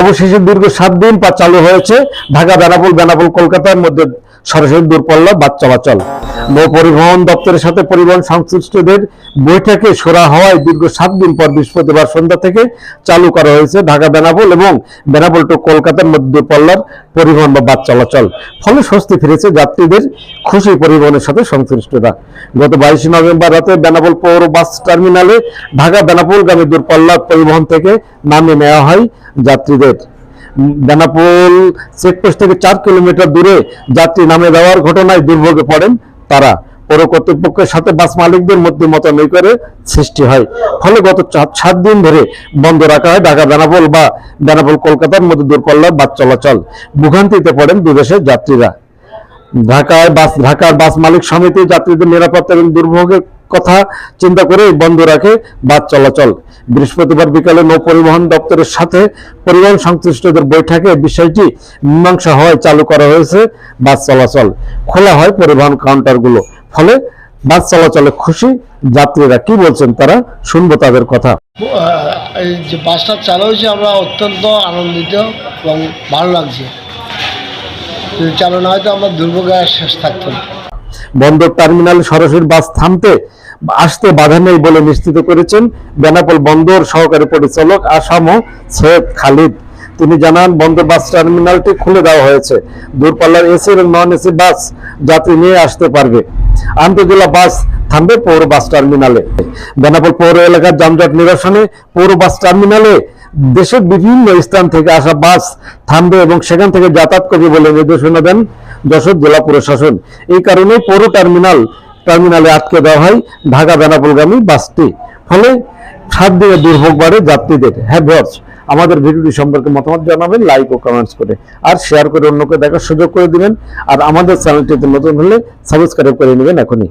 অবশেষে দীর্ঘ সাত দিন পর চালু হয়েছে। ঢাকা, বেনাপোল, বেনাপুল, কলকাতার মধ্যে সরাসরি দূরপল্লা বাচ্চা চলাচল। নৌ পরিবহন দপ্তরের সাথে পরিবহন সংশ্লিষ্টদের বৈঠকে সরা হওয়ায় দীর্ঘ সাত দিন পর বৃহস্পতিবার সন্ধ্যা থেকে চালু করা হয়েছে ঢাকা বেনাপোল এবং বেনাপোল টু কলকাতার মধ্যে পল্লার পরিবহন বা বাস চলাচল। ফলে স্বস্তি ফিরেছে যাত্রীদের খুশি পরিবহনের সাথে সংশ্লিষ্টরা। গত বাইশে নভেম্বর রাতে বেনাপোল পৌর বাস টার্মিনালে ঢাকা বেনাপোল বেনাপোলগামী দূরপল্লা পরিবহন থেকে নামিয়ে নেওয়া হয় যাত্রীদের। বেনাপোল চেকপোস্ট থেকে চার কিলোমিটার দূরে যাত্রী নামে দেওয়ার ঘটনায় দুর্ভোগে পড়েন তারা পৌর কর্তৃপক্ষের সাথে বাস মালিকদের মধ্যে করে সৃষ্টি হয়। ফলে গত সাত দিন ধরে বন্ধ রাখা হয় ঢাকা, বেনাপোল বা বেনাপোল, কলকাতার মধ্যে দূরপাল্লা বাস চলাচল। ভোগান্তিতে পড়েন দুদেশের যাত্রীরা। ঢাকায় বাস, ঢাকার বাস মালিক সমিতি যাত্রীদের নিরাপত্তা এবং দুর্ভোগের কথা চিন্তা করে বন্ধ রাখে বাস চলাচল। বৃহস্পতিবার বিকালে নৌ পরিবহন দপ্তরের সাথে পরিবহন সংশ্লিষ্টদের বৈঠকে বিষয়টি মীমাংসা হওয়ায় চালু করা হয়েছে বাস চলাচল। খোলা হয় পরিবহন কাউন্টারগুলো। ফলে বাস চলাচলে খুশি যাত্রীরা কি বলছেন তারা শুনব তাদের কথা। যে বাসটা চালু হয়েছে, আমরা অত্যন্ত আনন্দিত এবং ভালো লাগছে। যদি চালু না হয় তো আমরা দুর্ভোগে আর শেষ থাকতো না। বন্দর টার্মিনালে সরাসরি বাস থামতে আসতে বাধা নেই বলে নিশ্চিত করেছেন বেনাপোল বন্দর সহকারী পরিচালক আসাম সৈয়দ খালিদ। তিনি জানান, বন্দর বাস টার্মিনালটি খুলে দেওয়া হয়েছে। দূরপাল্লার এসি এবং নন এসি বাস যাত্রী নিয়ে আসতে পারবে। আন্তজেলা বাস থামবে পৌর বাস টার্মিনালে। বেনাপোল পৌর এলাকার যানজট নিরসনে পৌর বাস টার্মিনালে দেশের বিভিন্ন স্থান থেকে আসা বাস থামবে এবং সেখান থেকে যাতায়াত করবে বলে নির্দেশনা দেন যশোর জেলা প্রশাসন। এই কারণে পৌর টার্মিনাল, টার্মিনালে আটকে দেওয়া হয় ঢাকা বেনাপোলগামী বাসটি। ফলে সাত দিনে দুর্ভোগ বাড়ে যাত্রীদের। হ্যাঁ আমাদের ভিডিওটি সম্পর্কে মতামত জানাবেন লাইক ও কমেন্টস করে। আর শেয়ার করে অন্যকে দেখার সুযোগ করে দিবেন। আর আমাদের চ্যানেলটিতে নতুন হলে সাবস্ক্রাইব করে নেবেন এখনই।